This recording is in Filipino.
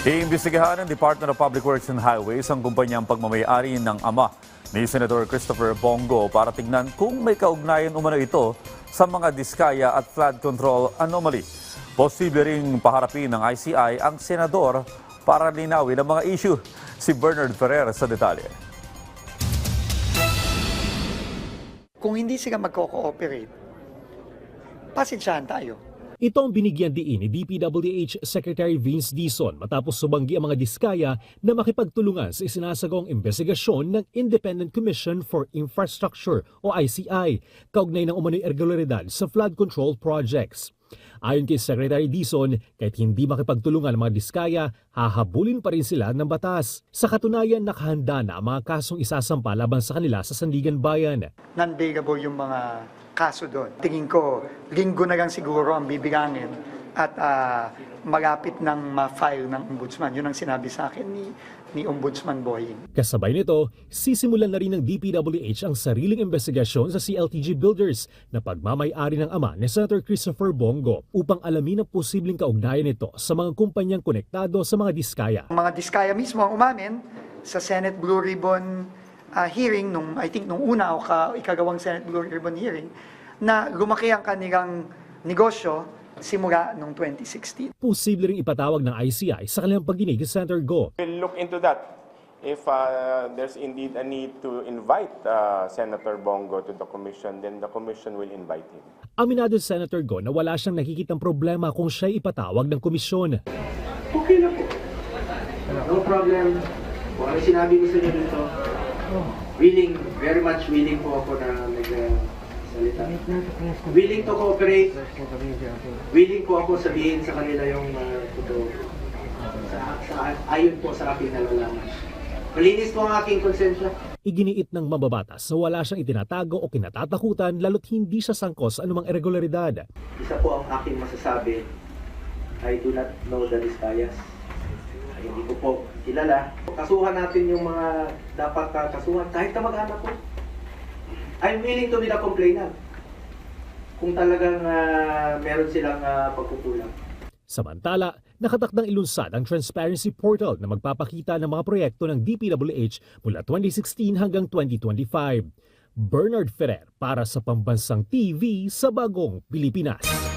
Iimbestigahan ng Department of Public Works and Highways ang kumpanyang pagmamayari ng ama ni Senator Christopher Bongo para tignan kung may kaugnayan umano ito sa mga diskaya at flood control anomaly. Posible ring paharapin ng ICI ang senador para linawin ang mga issue. Si Bernard Ferrer sa detalye. Kung hindi sila magko-cooperate, pasensyahan tayo. Ito ang binigyan diin ni DPWH Secretary Vince Dizon matapos subanggi ang mga diskaya na makipagtulungan sa isinasagawang investigasyon ng Independent Commission for Infrastructure o ICI kaugnay ng umano'y irregularidad sa flood control projects. Ayon kay Secretary Dizon, kahit hindi makipagtulungan ang mga diskaya, hahabulin pa rin sila ng batas. Sa katunayan, nakahanda na ang mga kasong isasampa laban sa kanila sa Sandigan Bayan. Non-bailable yung mga kaso doon. Tingin ko, linggo na lang siguro ang bibilangin at ah, malapit ng ma-file ng ombudsman. Yun ang sinabi sa akin ni, ni Ombudsman Boying. Kasabay nito, sisimulan na rin ng DPWH ang sariling investigasyon sa CLTG Builders na pagmamayari ng ama ni Senator Christopher Bongo upang alamin ang posibleng kaugnayan nito sa mga kumpanyang konektado sa mga diskaya. Ang mga diskaya mismo ang umamin sa Senate Blue Ribbon ah, hearing, nung, I think nung una o ka, ikagawang Senate Blue Ribbon hearing, na lumaki ang kanilang negosyo simula noong 2016. Posible ring ipatawag ng ICI sa kanilang pagdinig sa Senator Go. We'll look into that. If uh, there's indeed a need to invite uh, Senator Bongo to the commission, then the commission will invite him. Aminado si Senator Go na wala siyang nakikitang problema kung siya ipatawag ng komisyon. Okay na po. No problem. Kung ano sinabi niyo dito, willing, very much willing po ako na mag-salita. willing to cooperate. Willing po ako sabihin sa kanila yung uh, totoo. Sa, sa, ayon po sa aking nalalaman. Malinis po ang aking konsensya. Iginiit ng mababatas na wala siyang itinatago o kinatatakutan lalo't hindi siya sangkos sa anumang irregularidad. Isa po ang aking masasabi, I do not know the Vizcayas. Ay, hindi ko po kilala. Kasuhan natin yung mga dapat kakasuhan, kahit na mag-anak ko. I'm willing to be the complainant. Kung talagang ah, meron silang ah, pagkukulang. Samantala, nakatakdang ilunsad ang Transparency Portal na magpapakita ng mga proyekto ng DPWH mula 2016 hanggang 2025. Bernard Ferrer para sa Pambansang TV sa Bagong Pilipinas.